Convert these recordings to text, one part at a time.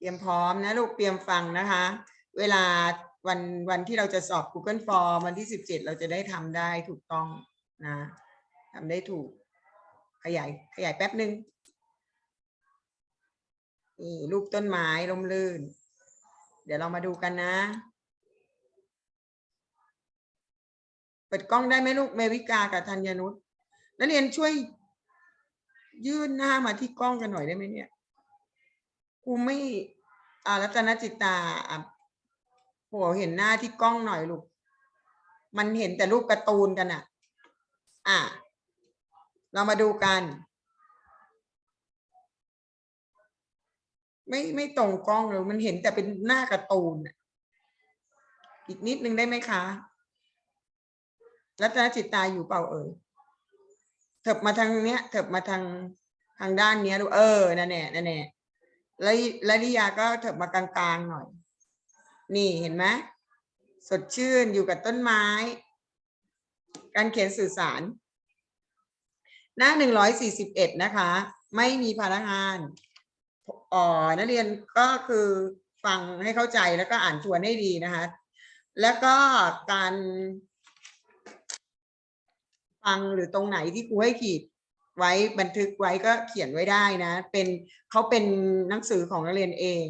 เตรียมพร้อมนะลูกเตรียมฟังนะคะ เวลาวันวันที่เราจะสอบ Google Form วันที่สิบเจ็ดเราจะได้ทำได้ถูกต้องนะทำได้ถูก ขยายขยายแป๊บหนึ่งนี่รูปต้นไม้ร่มรื่น เดี๋ยวเรามาดูกันนะ เปิดกล้องได้ไหมลูกเมวิกากับธัญนุชนักเรียนช่วย ยื่นหน้ามาที่กล้องกันหน่อยได้ไหมเนี่ย ครูไม่ อ่ารัตนจิตตาอะโหเห็นหน้าที่กล้องหน่อยลูก มันเห็นแต่รูปการ์ตูนกันอะ อะ เรามาดูกัน ไม่ไม่ตรงกล้องเลยมันเห็นแต่เป็นหน้าการ์ตูนอะอีกนิดนึงได้ไหมคะ รัตนจิตตาอยู่เปล่าเอ่ยเถิบมาทางเนี้ยเถิบมาทางทางด้านเนี้ยดูเออนั่นแน่นั่นแน่ แล้วแล้วลิยาก็เถิบมากลางๆหน่อย นี่เห็นไหมสดชื่นอยู่กับต้นไม้ การเขียนสื่อสาร หน้าหนึ่งร้อยสี่สิบเอ็ดนะคะ ไม่มีพนักงานอ๋อนักเรียนก็คือฟังให้เข้าใจแล้วก็อ่านทวนให้ดีนะคะ แล้วก็การฟังหรือตรงไหนที่ครูให้ขีด ไว้บันทึกไว้ก็เขียนไว้ได้นะ เป็นเขาเป็นหนังสือของนักเรียนเอง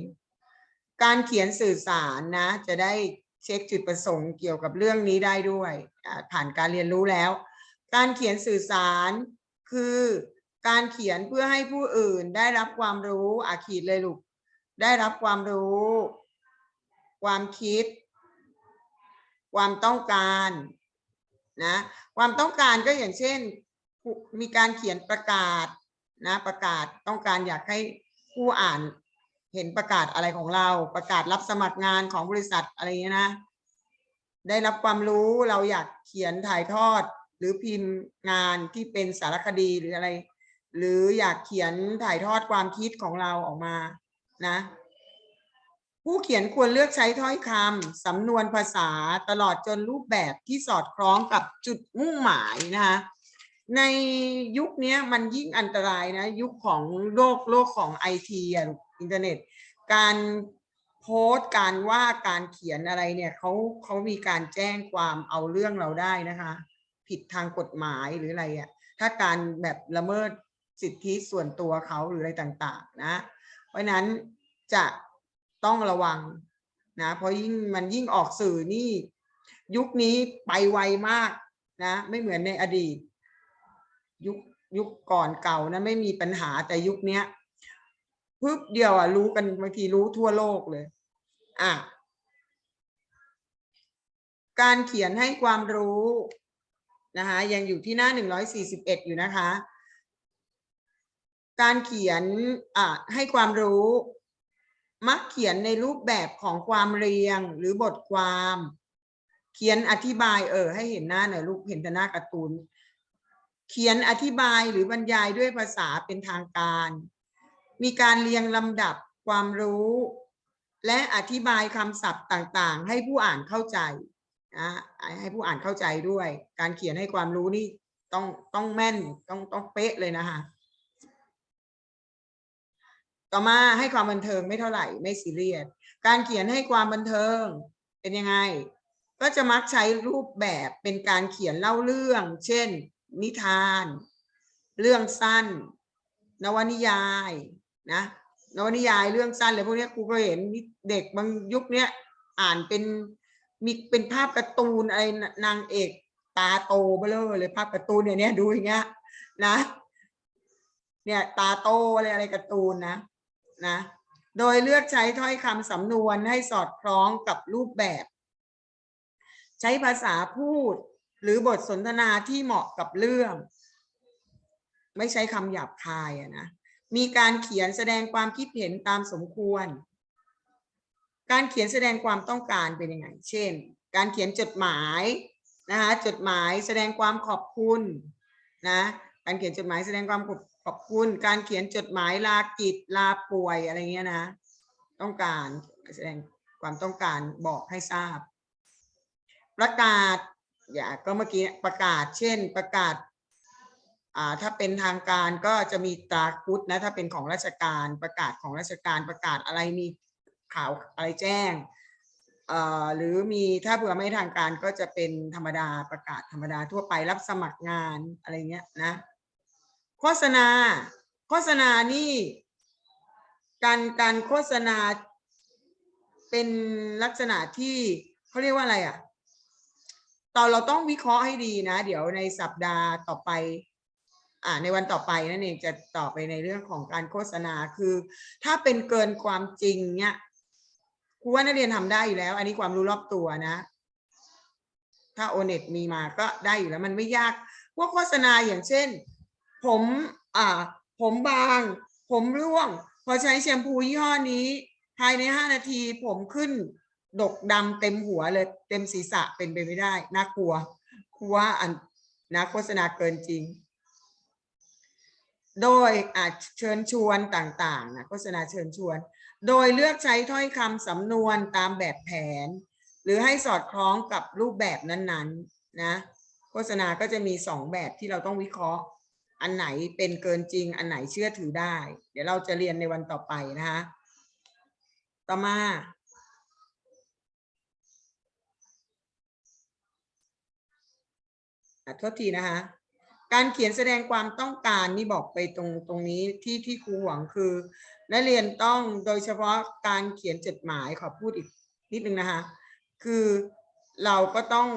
การเขียนสื่อสารนะ จะได้เช็คจุดประสงค์เกี่ยวกับเรื่องนี้ได้ด้วยผ่านการเรียนรู้แล้ว การเขียนสื่อสารคือการเขียนเพื่อให้ผู้อื่นได้รับความรู้อาขีดเลยลูกได้รับความรู้ ความคิด ความต้องการนะความต้องการก็อย่างเช่น มีการเขียนประกาศนะประกาศต้องการอยากให้ผู้อ่านเห็นประกาศอะไรของเรา ประกาศรับสมัครงานของบริษัทอะไรอย่างเงี้ยนะ ได้รับความรู้เราอยากเขียนถ่ายทอด หรือพิมพ์งานที่เป็นสารคดีหรืออะไร หรืออยากเขียนถ่ายทอดความคิดของเราออกมานะผู้เขียนควรเลือกใช้ถ้อยคำสำนวนภาษาตลอดจนรูปแบบที่สอดคล้องกับจุดมุ่งหมายนะคะ ในยุคนี้มันยิ่งอันตรายนะ ยุคของโลกโลกของไอทีอะอินเทอร์เน็ต การโพสต์การว่าการเขียนอะไรเนี่ยเขาเขามีการแจ้งความเอาเรื่องเราได้นะคะ ผิดทางกฎหมายหรืออะไรอะถ้าการแบบละเมิดสิทธิส่วนตัวเขาหรืออะไรต่างๆ นะ เพราะนั้นจะต้องระวังนะ เพราะยิ่งมันยิ่งออกสื่อนี่ ยุคนี้ไปไวมากนะ ไม่เหมือนในอดีต ยุคยุคก่อนเก่านะไม่มีปัญหาแต่ยุคเนี้ยพึบเดียวอะรู้กันบางทีรู้ทั่วโลกเลย อะ การเขียนให้ความรู้นะคะยังอยู่ที่หน้าหนึ่งร้อยสี่สิบเอ็ดอยู่นะคะ การเขียนอะให้ความรู้ มักเขียนในรูปแบบของความเรียงหรือบทความ เขียนอธิบายเออ ให้เห็นหน้าหน่อยลูกเห็นแต่หน้าการ์ตูน เขียนอธิบายหรือบรรยายด้วยภาษาเป็นทางการ มีการเรียงลำดับความรู้ และอธิบายคำศัพท์ต่างๆ ให้ผู้อ่านเข้าใจนะให้ผู้อ่านเข้าใจด้วย การเขียนให้ความรู้นี่ต้องต้องแม่นต้องต้องเป๊ะเลยนะคะต่อมาให้ความบันเทิงไม่เท่าไหร่ไม่ซีเรียสการเขียนให้ความบันเทิงเป็นยังไง ก็จะมักใช้รูปแบบเป็นการเขียนเล่าเรื่อง เช่น นิทาน เรื่องสั้น นวนิยายนะนวนิยายเรื่องสั้นเลยพวกนี้ครูก็เห็นเด็กบางยุคเนี้ยอ่านเป็นมีเป็นภาพการ์ตูนอะไรนางเอกตาโตเบ้อเลยภาพการ์ตูนเนี่ยเนี่ยดูอย่างเงี้ยนะ เนี่ยตาโตอะไรอะไรการ์ตูนนะนะโดยเลือกใช้ถ้อยคำสำนวนให้สอดคล้องกับรูปแบบ ใช้ภาษาพูด หรือบทสนทนาที่เหมาะกับเรื่อง ไม่ใช้คำหยาบคายอะนะมีการเขียนแสดงความคิดเห็นตามสมควร การเขียนแสดงความต้องการเป็นยังไง เช่น การเขียนจดหมายนะคะจดหมายแสดงความขอบคุณนะการเขียนจดหมายแสดงความขอบขอบคุณ การเขียนจดหมายลากิจลาป่วยอะไรเงี้ยนะ ต้องการแสดงความต้องการบอกให้ทราบ ประกาศ อย่าก็เมื่อกี้ประกาศเช่นประกาศอ่าถ้าเป็นทางการก็จะมีตาคุดนะถ้าเป็นของราชการประกาศของราชการประกาศอะไรมีข่าวอะไรแจ้งอ่อหรือมีถ้าเผื่อไม่ทางการก็จะเป็นธรรมดาประกาศธรรมดาทั่วไปรับสมัครงานอะไรเงี้ยนะโฆษณา โฆษณานี่การการโฆษณาเป็นลักษณะที่เขาเรียกว่าอะไรอะ ตอนเราต้องวิเคราะห์ให้ดีนะ เดี๋ยวในสัปดาห์ต่อไป อ่า ในวันต่อไปนั่นเองจะต่อไปในเรื่องของการโฆษณาคือ ถ้าเป็นเกินความจริงเนี่ยครูว่านักเรียนทำได้อยู่แล้ว อันนี้ความรู้รอบตัวนะ ถ้าโอเน็ตมีมาก็ได้อยู่แล้วมันไม่ยากพวกโฆษณาอย่างเช่น ผมอ่า ผมบาง ผมร่วง พอใช้แชมพูยี่ห้อนี้ ภายในห้านาทีผมขึ้น ดกดำเต็มหัวเลย เต็มศีรษะเป็นไปไม่ได้ น่ากลัวครูว่าอันนะโฆษณาเกินจริง โดยอาจเชิญชวนต่างๆนะโฆษณาเชิญชวน โดยเลือกใช้ถ้อยคำสำนวนตามแบบแผน หรือให้สอดคล้องกับรูปแบบนั้นๆนะโฆษณาก็จะมีสองแบบที่เราต้องวิเคราะห์ อันไหนเป็นเกินจริง อันไหนเชื่อถือได้ เดี๋ยวเราจะเรียนในวันต่อไปนะคะต่อมา อะ โทษทีนะคะ การเขียนแสดงความต้องการนี่บอกไปตรงตรงนี้ที่ที่ครูหวังคือ นักเรียนต้องโดยเฉพาะการเขียนจดหมายขอพูดอีกนิดนึงนะคะ คือเราก็ต้อง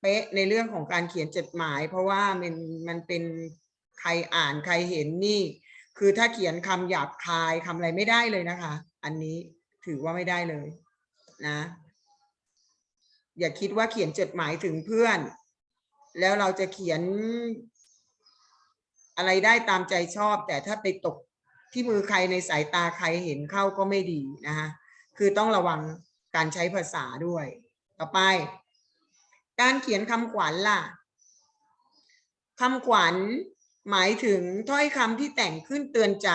เป๊ะในเรื่องของการเขียนจดหมาย เพราะว่ามันมันเป็นใครอ่านใครเห็นนี่ คือถ้าเขียนคำหยาบคายคำอะไรไม่ได้เลยนะคะ อันนี้ถือว่าไม่ได้เลยนะ อย่าคิดว่าเขียนจดหมายถึงเพื่อน แล้วเราจะเขียน อะไรได้ตามใจชอบ แต่ถ้าไปตกที่มือใครในสายตาใครเห็นเข้าก็ไม่ดีนะคะคือต้องระวังการใช้ภาษาด้วย ต่อไป การเขียนคำขวัญล่ะคำขวัญหมายถึงถ้อยคำที่แต่งขึ้นเตือนใจ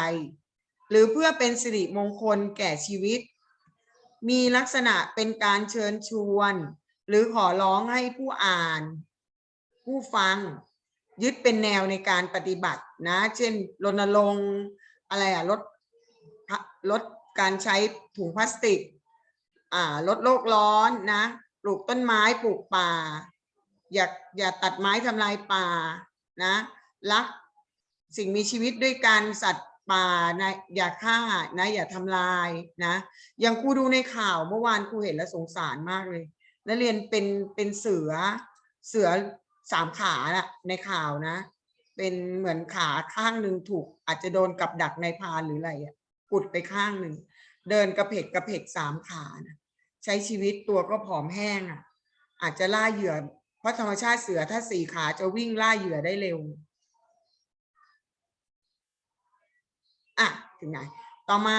หรือเพื่อเป็นสิริมงคลแก่ชีวิต มีลักษณะเป็นการเชิญชวน หรือขอร้องให้ผู้อ่าน ผู้ฟังยึดเป็นแนวในการปฏิบัตินะ เช่นรณรงค์อะไรอะลดลดการใช้ถุงพลาสติกอ่าลดโลกร้อนนะ ปลูกต้นไม้ปลูกป่า อย่าอย่าตัดไม้ทำลายป่านะรักสิ่งมีชีวิตด้วยกันสัตว์ป่านะอย่าฆ่านะ อย่าทำลายนะอย่างครูดูในข่าวเมื่อวานครูเห็นแล้วสงสารมากเลยนักเรียนเป็นเป็นเสือเสือ สามขาน่ะในข่าวนะ เป็นเหมือนขาข้างหนึ่งถูก อาจจะโดนกับดักในพานหรืออะไรอะกุดไปข้างหนึ่ง เดินกระเพกกระเพกสามขานะใช้ชีวิตตัวก็ผอมแห้งอะ อาจจะล่าเหยื่อ เพราะธรรมชาติเสือถ้าสี่ขาจะวิ่งล่าเหยื่อได้เร็วอะถึงไหนต่อมา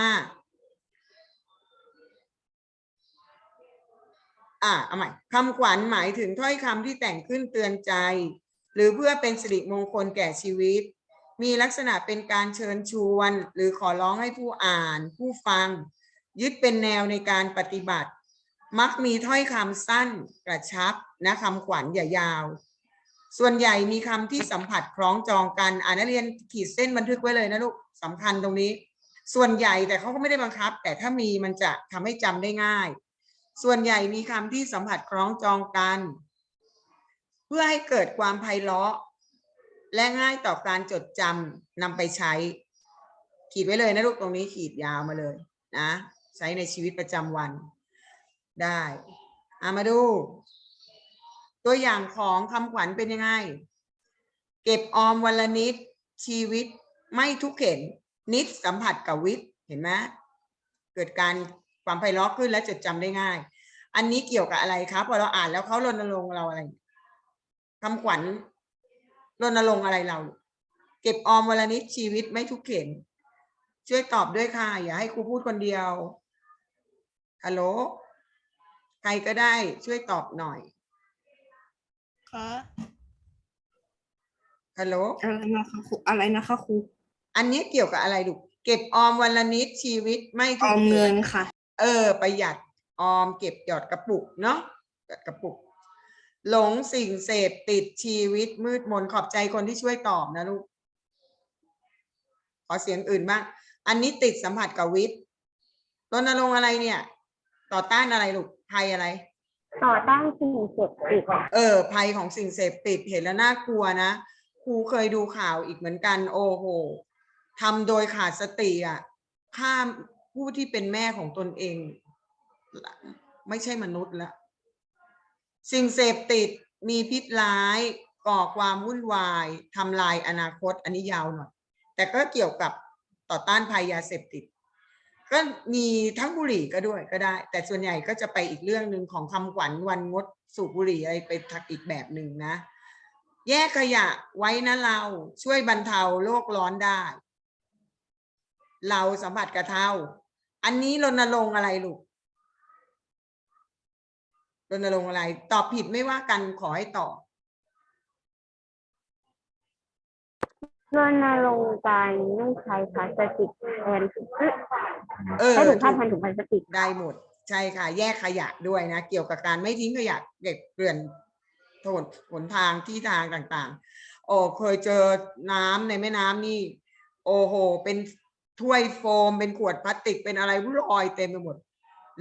อะเอาใหม่คำขวัญหมายถึงถ้อยคำที่แต่งขึ้นเตือนใจ หรือเพื่อเป็นสิริมงคลแก่ชีวิต มีลักษณะเป็นการเชิญชวน หรือขอร้องให้ผู้อ่าน ผู้ฟัง ยึดเป็นแนวในการปฏิบัติ มักมีถ้อยคำสั้นกระชับนะคำขวัญอย่ายาว ส่วนใหญ่มีคำที่สัมผัสคล้องจองกันอ่านนักเรียนขีดเส้นบันทึกไว้เลยนะลูกสำคัญตรงนี้ ส่วนใหญ่แต่เขาก็ไม่ได้บังคับ แต่ถ้ามีมันจะทำให้จำได้ง่าย ส่วนใหญ่มีคำที่สัมผัสคล้องจองกัน เพื่อให้เกิดความไพเราะ และง่ายต่อการจดจำนำไปใช้ ขีดไว้เลยนะลูกตรงนี้ขีดยาวมาเลยนะใช้ในชีวิตประจำวันได้อามาดู ตัวอย่างของคำขวัญเป็นยังไง เก็บออมวันละนิดชีวิตไม่ทุกเข็น นิดสัมผัสกับวิทย์เห็นไหมเกิดการ ความไพเราะขึ้นและจดจำได้ง่าย อันนี้เกี่ยวกับอะไรครับพอเราอ่านแล้วเขารณรงค์เราอะไรคำขวัญรณรงค์อะไรเรา เก็บออมวันละนิดชีวิตไม่ทุกเข็นช่วยตอบด้วยค่ะ อย่าให้ครูพูดคนเดียวฮัลโหลใครก็ได้ช่วยตอบหน่อยคะฮัลโหลอะไรนะคะครูอะไรนะคะครูอันนี้เกี่ยวกับอะไรลูกเก็บออมวันละนิดชีวิตไม่อทุอกมข์เงินค่ะ เออ ประหยัดออมเก็บหยอดกระปุกเนาะหยอดกระปุก หลงสิ่งเสพติดชีวิตมืดมนขอบใจคนที่ช่วยตอบนะลูก ขอเสียงอื่นบ้าง อันนี้ติดสัมผัสกับวิทย์รณรงค์อะไรเนี่ย ต่อต้านอะไรลูกภัยอะไร ต่อต้านสิ่งเสพติดเออ ภัยของสิ่งเสพติดเห็นแล้วน่ากลัวนะครูเคยดูข่าวอีกเหมือนกัน โอ้โหทำโดยขาดสติอะฆ่า ผู้ที่เป็นแม่ของตนเอง ไม่ใช่มนุษย์ละสิ่งเสพติดมีพิษร้ายก่อความวุ่นวายทำลายอนาคตอันนี้ยาวหน่อย แต่ก็เกี่ยวกับต่อต้านภัยยาเสพติด ก็มีทั้งบุหรี่ก็ด้วยก็ได้ แต่ส่วนใหญ่ก็จะไปอีกเรื่องหนึ่งของคำขวัญวันงดสูบบุหรี่อะไรไปทักอีกแบบหนึ่งนะ แยกขยะไว้นะเราช่วยบรรเทาโลกร้อนได้ เราสัมผัสกระเทา อันนี้รณรงค์อะไรลูกรณรงค์อะไร ตอบผิดไม่ว่ากันขอให้ตอบรณรงค์การไม่ใช้พลาสติกแทนถุงเออใช้ถุงผ้าแทนถุงพลาสติกได้หมด ใช่ค่ะ แยกขยะด้วยนะ เกี่ยวกับการไม่ทิ้งขยะเก็บเกลื่อนถนนหนทางที่ทางต่างๆ โอ้เคยเจอน้ำในแม่น้ำนี่ โอ้โห เป็น ถ้วยโฟมเป็นขวดพลาสติกเป็นอะไรลอยเต็มไปหมด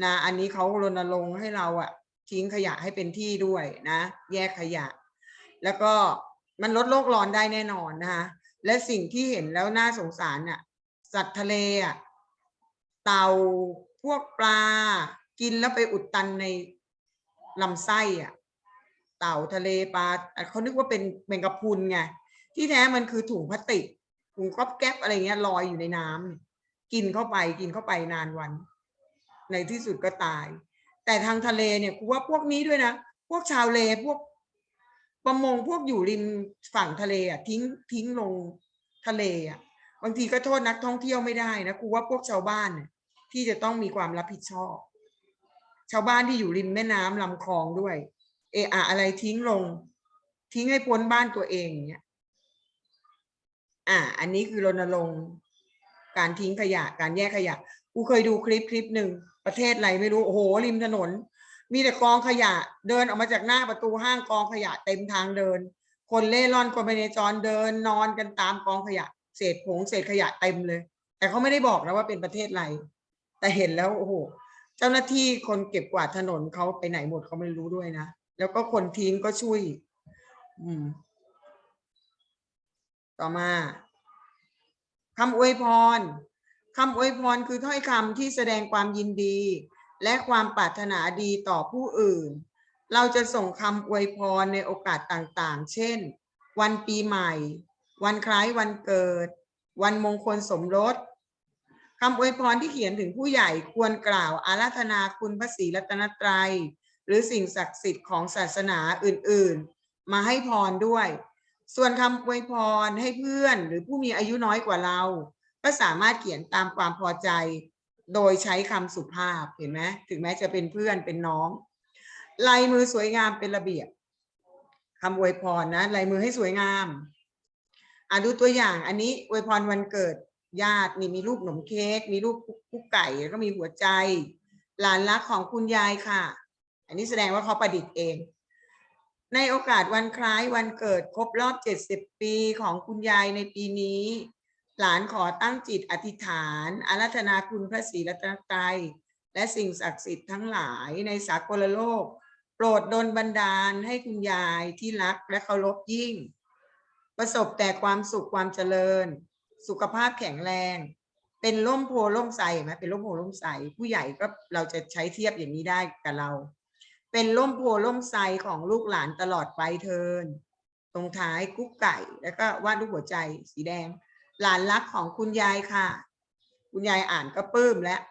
นะอันนี้เขารณรงค์ให้เราอะทิ้งขยะให้เป็นที่ด้วยนะ แยกขยะ แล้วก็มันลดโลกร้อนได้แน่นอนนะคะและสิ่งที่เห็นแล้วน่าสงสารน่ะสัตว์ทะเลอะเต่าพวกปลา กินแล้วไปอุดตันในลำไส้อะเต่าทะเลปลาเขานึกว่าเป็นเป็นกระพุนไงที่แท้มันคือถุงพลาสติก ก๊อบแก๊บอะไรเงี้ยลอยอยู่ในน้ำกินเข้าไปกินเข้าไปนานวัน ในที่สุดก็ตาย แต่ทางทะเลเนี่ยกูว่าพวกนี้ด้วยนะ พวกชาวเลพวกประมงพวกอยู่ริมฝั่งทะเลอะทิ้งทิ้งลงทะเลอะบางทีก็โทษนักท่องเที่ยวไม่ได้นะกูว่าพวกชาวบ้านเนี่ยที่จะต้องมีความรับผิดชอบ ชาวบ้านที่อยู่ริมแม่น้ำลำคลองด้วย เออะอะไรทิ้งลง ทิ้งให้พ้นบ้านตัวเองเงี้ย อ่า อันนี้คือรณรงค์การทิ้งขยะ การแยกขยะ กูเคยดูคลิปคลิปหนึ่งประเทศอะไรไม่รู้ โอ้โห ริมถนน มีแต่กองขยะ เดินออกมาจากหน้าประตูห้างกองขยะเต็มทางเดิน คนเล่ร่อนคนไปในจรเดินนอนกันตามกองขยะ เศษผงเศษขยะเต็มเลย แต่เขาไม่ได้บอกนะว่าเป็นประเทศอะไร แต่เห็นแล้วโอ้โห เจ้าหน้าที่คนเก็บกวาดถนนเขาไปไหนหมดเขาไม่รู้ด้วยนะ แล้วก็คนทิ้งก็ช่วย อืม ต่อมาคำอวยพรคำอวยพรคือถ้อยคำที่แสดงความยินดี และความปรารถนาดีต่อผู้อื่น เราจะส่งคำอวยพรในโอกาสต่างๆ เช่น วันปีใหม่ วันคล้ายวันเกิด วันมงคลสมรสคำอวยพรที่เขียนถึงผู้ใหญ่ควรกล่าวอาราธนาคุณพระศรีรัตนตรัย หรือสิ่งศักดิ์สิทธิ์ของศาสนาอื่นๆ มาให้พรด้วย ส่วนคำอวยพรให้เพื่อนหรือผู้มีอายุน้อยกว่าเรา ก็สามารถเขียนตามความพอใจ โดยใช้คำสุภาพเห็นไหมถึงแม้จะเป็นเพื่อนเป็นน้อง ลายมือสวยงามเป็นระเบียบคำอวยพรนะลายมือให้สวยงามอะดูตัวอย่างอันนี้อวยพรวันเกิดญาตินี่มีรูปขนมเค้กมีรูปกุ๊กไก่แล้วก็มีหัวใจหลานรักของคุณยายค่ะ อันนี้แสดงว่าเขาประดิษฐ์เอง ในโอกาสวันคล้ายวันเกิดครบรอบ 70 ปีของคุณยายในปีนี้ หลานขอตั้งจิตอธิษฐาน อารัธนาคุณพระศรีรัตนตรัย และสิ่งศักดิ์สิทธิ์ทั้งหลายในสากลโลก โปรดดลบันดาลให้คุณยายที่รักและเคารพยิ่ง ประสบแต่ความสุขความเจริญ สุขภาพแข็งแรง เป็นร่มโพล่มใสไหมเป็นร่มโพล่มใสผู้ใหญ่ก็เราจะใช้เทียบอย่างนี้ได้กับเรา เป็นร่มโพล่มใสของลูกหลานตลอดไปเทิน ตรงท้ายกุ๊กไก่ แล้วก็วาดรูปหัวใจสีแดง หลานรักของคุณยายค่ะ คุณยายอ่านก็ปลื้มแล้ว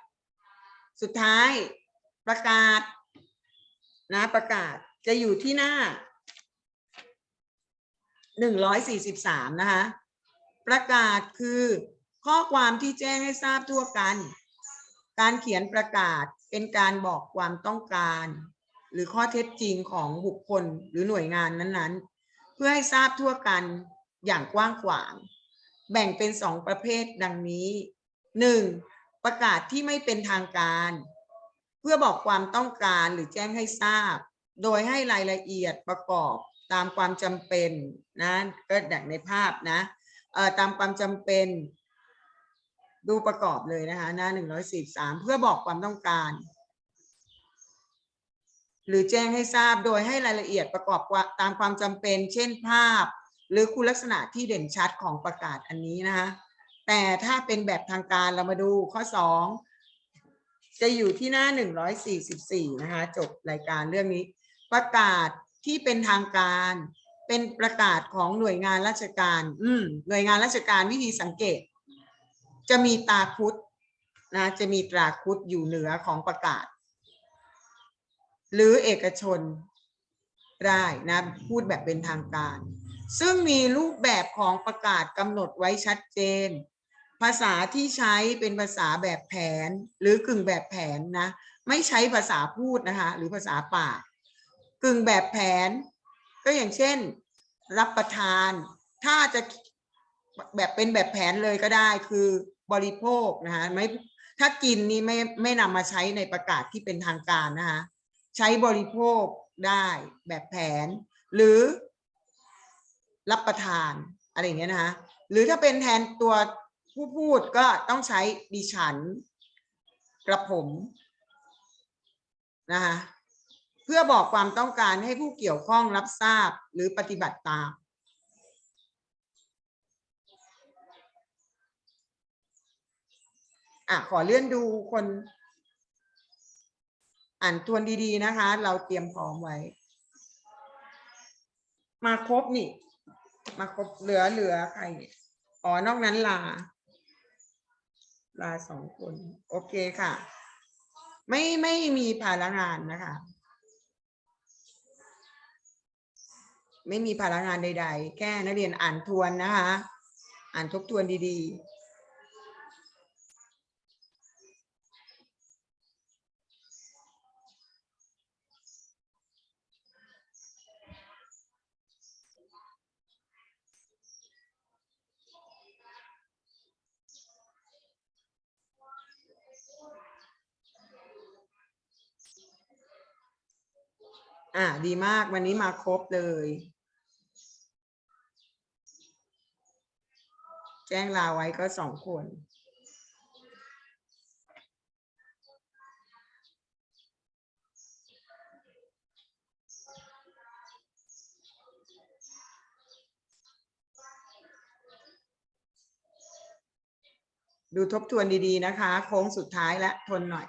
สุดท้ายประกาศ นะประกาศจะอยู่ที่หน้าหนึ่งร้อยสี่สิบสามนะคะ ประกาศคือข้อความที่แจ้งให้ทราบทั่วกัน การเขียนประกาศเป็นการบอกความต้องการ หรือข้อเท็จจริงของบุคคลหรือหน่วยงานนั้นๆ เพื่อให้ทราบทั่วกันอย่างกว้างขวาง แบ่งเป็นสองประเภทดังนี้หนึ่งประกาศที่ไม่เป็นทางการ เพื่อบอกความต้องการหรือแจ้งให้ทราบ โดยให้รายละเอียดประกอบตามความจำเป็นนะก็ดักในภาพนะเอ่อตามความจำเป็น ดูประกอบเลยนะคะหน้าหนึ่งร้อยสี่สามเพื่อบอกความต้องการ หรือแจ้งให้ทราบโดยให้รายละเอียดประกอบตามความจำเป็น เช่นภาพ หรือคุณลักษณะที่เด่นชัดของประกาศอันนี้นะคะแต่ถ้าเป็นแบบทางการเรามาดูข้อสองจะอยู่ที่หน้าหนึ่งร้อยสี่สิบสี่นะคะ จบรายการเรื่องนี้ ประกาศที่เป็นทางการ เป็นประกาศของหน่วยงานราชการ อืมหน่วยงานราชการวิธีสังเกต จะมีตาคุดนะจะมีตราคุดอยู่เหนือของประกาศ หรือเอกชนได้นะพูดแบบเป็นทางการ ซึ่งมีรูปแบบของประกาศกำหนดไว้ชัดเจน ภาษาที่ใช้เป็นภาษาแบบแผน หรือกึ่งแบบแผนนะ ไม่ใช้ภาษาพูดนะคะ หรือภาษาปากกึ่งแบบแผน ก็อย่างเช่น รับประทาน ถ้าจะแบบเป็นแบบแผนเลยก็ได้คือบริโภคนะคะไม่ถ้ากินนี่ไม่ไม่นำมาใช้ในประกาศที่เป็นทางการนะคะ ใช้บริโภคได้แบบแผน หรือรับประทานอะไรอย่างเงี้ยนะคะหรือถ้าเป็นแทนตัวผู้พูดก็ต้องใช้ดิฉันกระผมนะคะเพื่อบอกความต้องการให้ผู้เกี่ยวข้องรับทราบหรือปฏิบัติตาม อะ ขอเลื่อนดูคน อ่านทวนดีๆนะคะ เราเตรียมพร้อมไว้ มาครบนี่ มาครบเหลือเหลือใครอ่อ๋อนอกนั้นลา ลาสองคน โอเคค่ะ ไม่ไม่มีภาระงานนะคะ ไม่มีภาระงานใด ๆ แค่นักเรียนอ่านทวนนะคะ อ่านทบทวนดี ๆ อ่าดีมากวันนี้มาครบเลย แจ้งลาไว้ก็สองคน ดูทบทวนดี ๆ นะคะ โค้งสุดท้ายและทนหน่อย